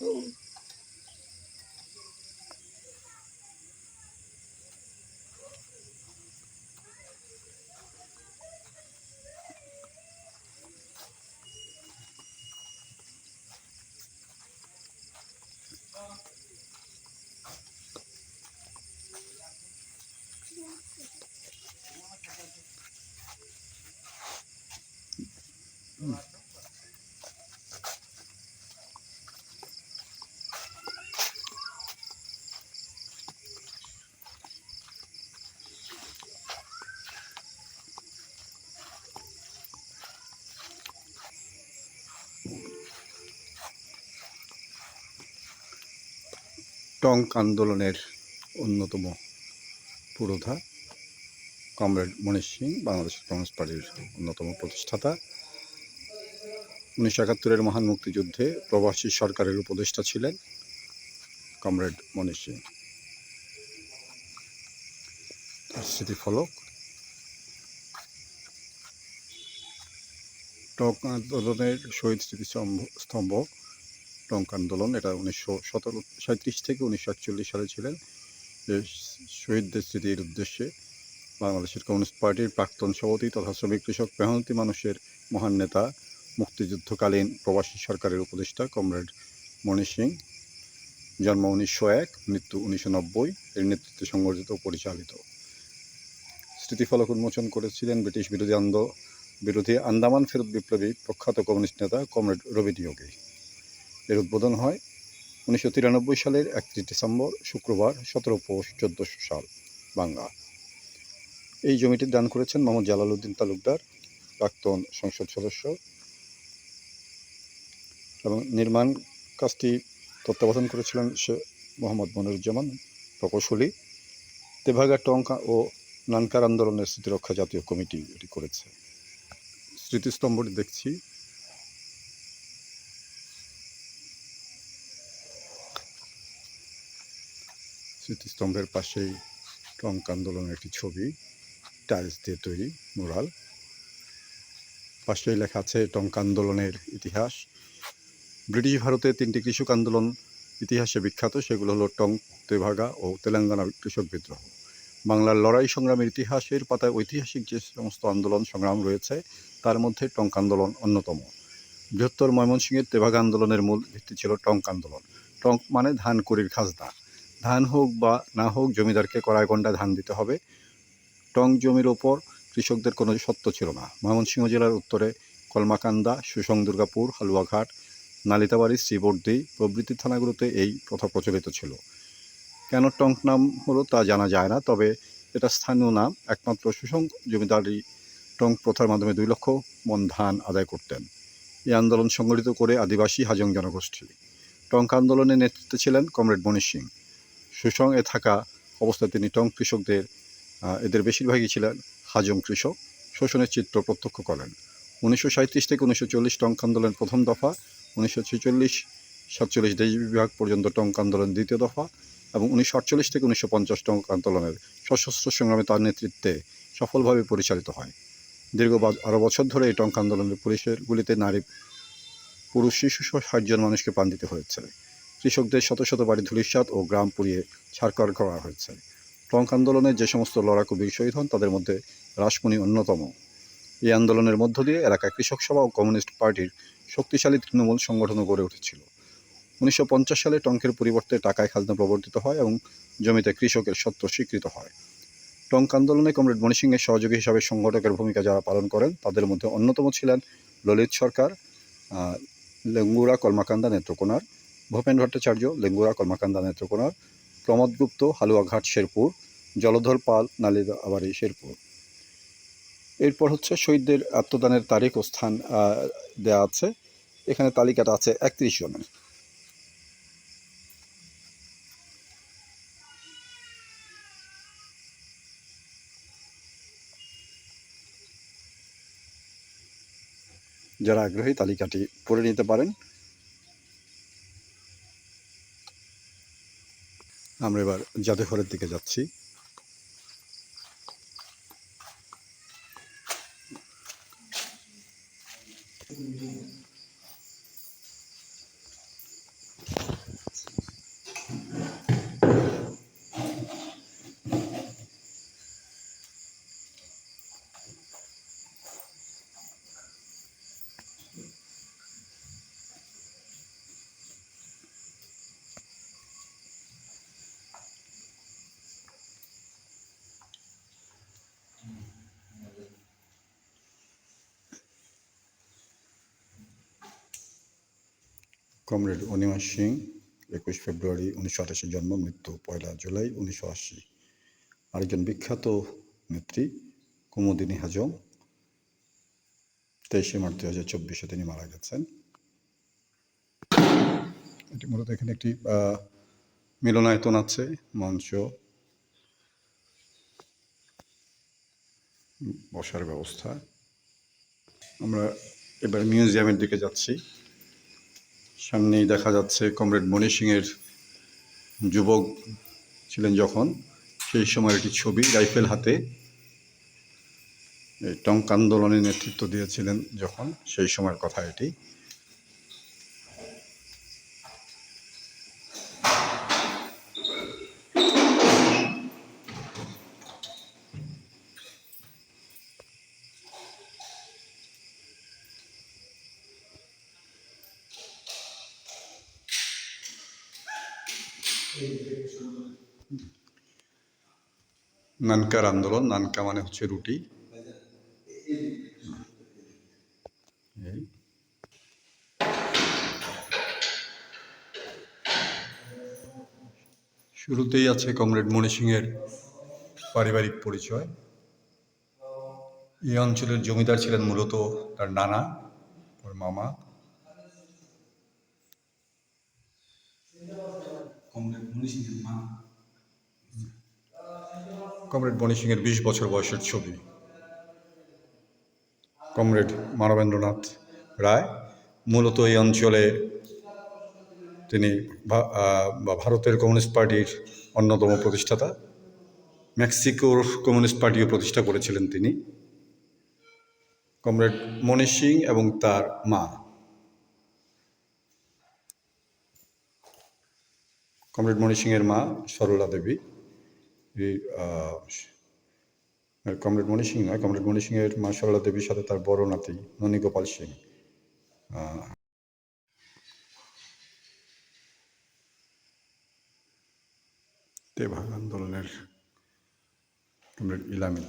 Oo. Mm. টঙ্ক আন্দোলনের অন্যতম পুরোধা কমরেড মনীষ সিং, বাংলাদেশ কমিউনিস্ট পার্টির অন্যতম প্রতিষ্ঠাতা। উনিশশো একাত্তরের মহান মুক্তিযুদ্ধে প্রবাসী সরকারের উপদেষ্টা ছিলেন কমরেড মনীষ সিং। তার স্মৃতিফলক টঙ্ক আন্দোলনের শহীদ স্মৃতিস্তম্ভ টঙ্ক আন্দোলন, এটা উনিশশো সতেরো সাঁত্রিশ থেকে উনিশশো আটচল্লিশ সালে ছিলেন। যে শহীদদের স্মৃতির উদ্দেশ্যে বাংলাদেশের কমিউনিস্ট পার্টির প্রাক্তন সভাপতি তথা শ্রমিক কৃষক মেহনতি মানুষের মহান নেতা, মুক্তিযুদ্ধকালীন প্রবাসী সরকারের উপদেষ্টা কমরেড মণি সিং। জন্ম উনিশশো এক, মৃত্যু উনিশশো নব্বই, এর নেতৃত্বে সংগঠিত পরিচালিত। স্মৃতিফলক উন্মোচন করেছিলেন ব্রিটিশ বিরোধী আন্দ, বিরোধী আন্দামান ফেরত বিপ্লবী প্রখ্যাত কমিউনিস্ট নেতা কমরেড রবি নিয়োগী এর উদ্বোধন হয় উনিশশো তিরানব্বই সালের একত্রিশ ডিসেম্বর, শুক্রবার, সতেরো পৌষ চোদ্দোশো সাল, বাংলা। এই জমিটি দান করেছেন মোহাম্মদ জালাল উদ্দিন তালুকদার, প্রাক্তন সংসদ সদস্য এবং নির্মাণ কাজটি তত্ত্বাবধান করেছিলেন সে মোহাম্মদ মনিরুজ্জামান প্রকৌশলী। তেভাগা টঙ্কা ও নানকার আন্দোলনের স্মৃতিরক্ষা জাতীয় কমিটি এটি করেছে। স্মৃতিস্তম্ভটি দেখছি। স্মৃতিস্তম্ভের পাশেই টঙ্ক আন্দোলনের একটি ছবি, টাইলস দিয়ে তৈরি মোরাল। পাশেই লেখা আছে, টঙ্ক আন্দোলনের ইতিহাস। ব্রিটিশ ভারতে তিনটি কৃষক আন্দোলন ইতিহাসে বিখ্যাত, সেগুলো হলো টঙ্ক, তেভাগা ও তেলেঙ্গানা কৃষক বিদ্রোহ। বাংলার লড়াই সংগ্রামের ইতিহাসের পাতায় ঐতিহাসিক যে সমস্ত আন্দোলন সংগ্রাম রয়েছে, তার মধ্যে টঙ্ক আন্দোলন অন্যতম। বৃহত্তর ময়মনসিংহের তেভাগা আন্দোলনের মূল ভিত্তি ছিল টঙ্ক আন্দোলন। টঙ্ক মানে ধান করির খাজনা। ধান হোক বা না হোক, জমিদারকে কড়ায় গন্ডা ধান দিতে হবে। টং জমির ওপর কৃষকদের কোনো সত্য ছিল না। ময়মনসিংহ জেলার উত্তরে কলমাকান্দা, সুসং দুর্গাপুর, হালুয়াঘাট, নালিতাবাড়ি, শ্রীবর্দি প্রভৃতি থানাগুলোতে এই প্রথা প্রচলিত ছিল। কেন টঙ্ক নাম হলো তা জানা যায় না, তবে এটা স্থানীয় নাম। একমাত্র সুসং জমিদারি টঙ্ক প্রথার মাধ্যমে দুই লক্ষ মন ধান আদায় করতেন। এই আন্দোলন সংগঠিত করে আদিবাসী হাজং জনগোষ্ঠী। টঙ্ক আন্দোলনের নেতৃত্বে ছিলেন কমরেড মনীষ সিং। সুসং এ থাকা অবস্থায় তিনি টং কৃষকদের এদের বেশিরভাগই ছিলেন হাজং কৃষক। শোষণের চিত্র প্রত্যক্ষ করেন। উনিশশো সাঁত্রিশ থেকে উনিশশো চল্লিশ টঙ্ক আন্দোলনের প্রথম দফা, উনিশশো ছেচল্লিশ, সাতচল্লিশ দেশ বিভাগ পর্যন্ত টঙ্ক আন্দোলন দ্বিতীয় দফা এবং উনিশশো আটচল্লিশ থেকে উনিশশো পঞ্চাশ টঙ্ক আন্দোলনের সশস্ত্র সংগ্রামে তার নেতৃত্বে সফলভাবে পরিচালিত হয়। দীর্ঘ বা- আরও বছর ধরে এই টঙ্ক আন্দোলনের পুলিশের গুলিতে নারী, পুরুষ, শিশু সহ ষাট মানুষকে প্রাণ দিতে হয়েছে। কৃষকদের শত শত বাড়ি ধূলিসাৎ ও গ্রাম পুড়িয়ে ছাড়কার করা হয়েছে। টঙ্ক আন্দোলনে যে সমস্ত লড়াকু বীর শহীদ হন, তাদের মধ্যে রাসমণি অন্যতম। এই আন্দোলনের মধ্য দিয়ে এলাকায় কৃষক সভা ও কমিউনিস্ট পার্টির শক্তিশালী তৃণমূল সংগঠনও গড়ে উঠেছিল। উনিশশো পঞ্চাশ সালে টঙ্কের পরিবর্তে টাকায় খাজনা প্রবর্তিত হয় এবং জমিতে কৃষকের সত্য স্বীকৃত হয়। টঙ্ক আন্দোলনে কমরেড মণি সিংয়ের সহযোগী হিসাবে সংগঠকের ভূমিকা যারা পালন করেন, তাদের মধ্যে অন্যতম ছিলেন ললিত সরকার লেঙ্গুরা কলমাকান্দা নেত্রকোনার ভূপেন ভট্টাচার্য লেঙ্গুরা কর্মাকান্দা নেত্রকোনার, প্রমোদ গুপ্ত, হালুয়াঘাট, শেরপুর, জলধর পাল, নালিদাবাড়ি, শেরপুর। এরপর হচ্ছে শহীদদের আত্মদানের তারিখ ও স্থান দেয়া আছে। এখানে তালিকাটা আছে একত্রিশ জনের। যারা আগ্রহী তালিকাটি পড়ে নিতে পারেন। আমরা এবার জাদুঘরের দিকে যাচ্ছি। কমরেড অনিমা সিং, একুশ ফেব্রুয়ারি উনিশশো আটাশি জন্ম, মৃত্যু পয়লা জুলাই উনিশশো আশি। আরেকজন বিখ্যাত নেত্রী, কুমুদিনী হাজং, তেইশে মার্চ দু হাজার চব্বিশে তিনি মারা গেছেন। এটি মূলত এখানে একটি মিলনায়তন আছে, মঞ্চ। বসার ব্যবস্থা। আমরা এবার মিউজিয়ামের দিকে যাচ্ছি। সামনেই দেখা যাচ্ছে কমরেড মণি সিংয়ের যুবক ছিলেন যখন। সেই সময়ের একটি ছবি রাইফেল হাতে টঙ্ক আন্দোলনে নেতৃত্ব দিয়েছিলেন যখন। সেই সময়ের কথা এটি। নানকার আন্দোলন, নানকা মানে হচ্ছে রুটি। শুরুতেই আছে কমরেড মণি সিংয়ের পারিবারিক পরিচয়। এই অঞ্চলের জমিদার ছিলেন মূলত তার নানা ওর মামা। কমরেড মনি সিংয়ের বিশ বছর বয়সের ছবি। কমরেড মানবেন্দ্রনাথ রায় মূলত এই অঞ্চলে তিনি ভারতের কমিউনিস্ট পার্টির অন্যতম প্রতিষ্ঠাতা। মেক্সিকোর কমিউনিস্ট পার্টিও প্রতিষ্ঠা করেছিলেন তিনি। কমরেড মণি সিং এবং তার মা। কমরেড মণি সিংয়ের মা সরলা দেবী। আহ, কমরেড মণি সিং নয় কমরেড মণি সিংয়ের মা সরলা দেবীর সাথে তার বড় নাতি ননীগোপাল সিং। তেভাগ আন্দোলনের কমরেড ইলামি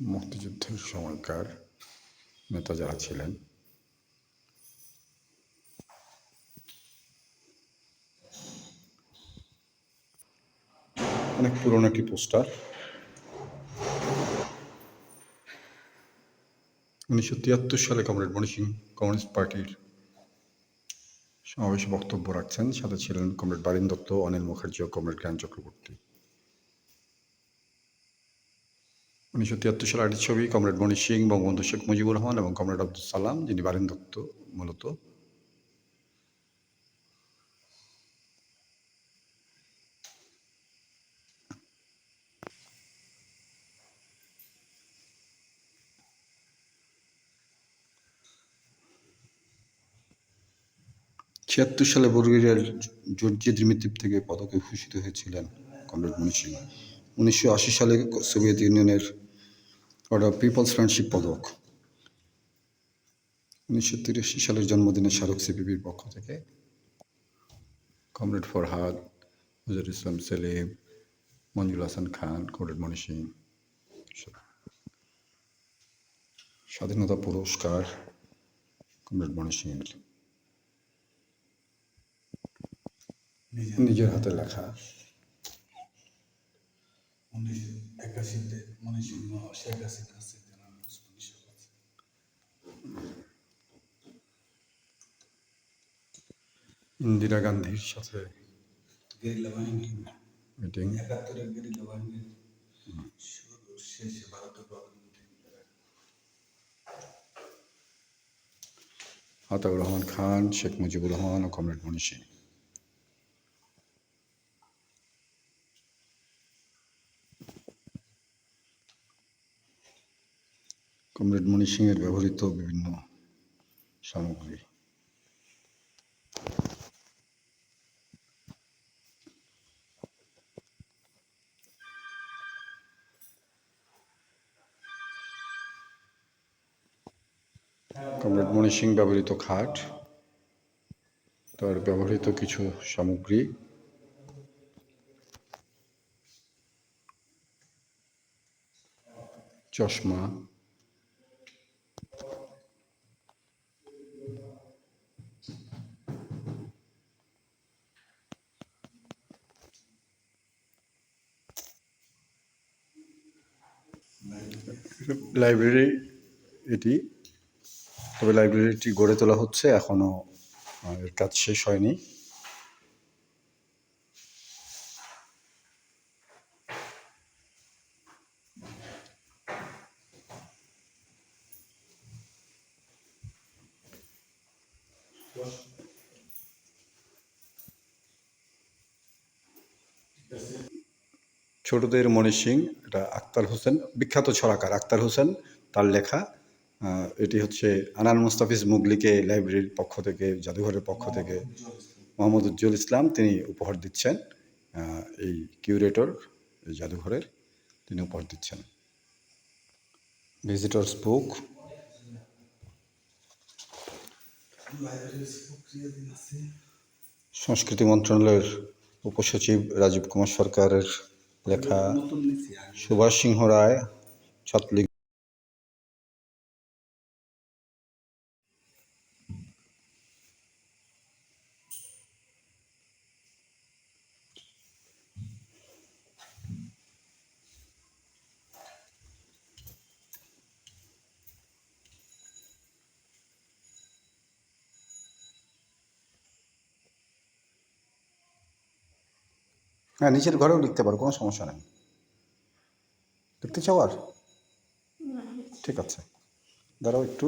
মুক্তিযুদ্ধের সময়কার নেতা যারা ছিলেন, অনেক পুরনো একটি পোস্টার। উনিশশো তিয়াত্তর সালে কমরেড মণি সিং কমিউনিস্ট পার্টির সমাবেশে বক্তব্য রাখছেন। সাথে ছিলেন কমরেড বারিন দত্ত, অনিল মুখার্জি ও কমরেড জ্ঞান চক্রবর্তী। উনিশশো তিয়াত্তর সালে একটি ছবি, কমরেড মণি সিং, বঙ্গবন্ধু শেখ মুজিবুর রহমান এবং কমরেড আব্দুল সালাম, যিনি বারিন দত্ত মূলত। ছিয়াত্তর সালে বর্গিয়ার জর্জি দ্রিমিতিপ থেকে পদকে ভূষিত হয়েছিলেন কমরেড মণি সিং। উনিশশো আশি সালে সোভিয়েত ইউনিয়নের অর্ডার পিপলস ফ্রেন্ডশিপ পদক উনিশশো তিরাশি সালের জন্মদিনে শাহরুখ সিপিবির পক্ষ থেকে কমরেড ফরহাদ নজরুল ইসলাম সেলিম, মঞ্জুল হাসান খান, কমরেড মণি সিং, স্বাধীনতা পুরস্কার কমরেড সিংয়ের নিজের নিজের হাতে লেখা। উনিশশো একাশিতে শেখ হাসিনা আছে ইন্দিরা গান্ধীর সাথে গেরিলা বাহিনী। মিটিং। একাত্তরের গেরিলা বাহিনীর শুরু শেষে ভারতের আতাউর রহমান খান শেখ মুজিবুর রহমান ও কমরেড মণি কমরেড মণি সিংয়ের ব্যবহৃত বিভিন্ন সামগ্রী। কমরেড মণি সিং ব্যবহৃত খাট, তার ব্যবহৃত কিছু সামগ্রী। চশমা লাইব্রেরি এটি তবে লাইব্রেরিটি গড়ে তোলা হচ্ছে এখনও এর কাজ শেষ হয়নি। ছোটদের মণি সিং, এটা আক্তার হোসেন, বিখ্যাত ছড়াকার আক্তার হোসেন, তার লেখা এটি হচ্ছে আনান মুস্তাফিজ মুগলিকে লাইব্রেরির পক্ষ থেকে, জাদুঘরের পক্ষ থেকে, মোহাম্মদ উজ্জ্বল ইসলাম তিনি উপহার দিচ্ছেন এই কিউরেটর, এই জাদুঘরের তিনি উপহার দিচ্ছেন। ভিজিটর্স বুক সংস্কৃতি মন্ত্রণালয়ের উপসচিব রাজীব কুমার সরকারের লেখা সুভাষ সিংহ রায় ছাত্রলীগ হ্যাঁ নিচের ঘরেও লিখতে পারো, কোনো সমস্যা নেই। লিখতে চাও আর? ঠিক আছে। দাঁড়াও একটু?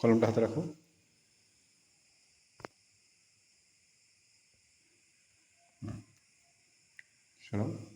কলমটা হাতে রাখো। শোনো।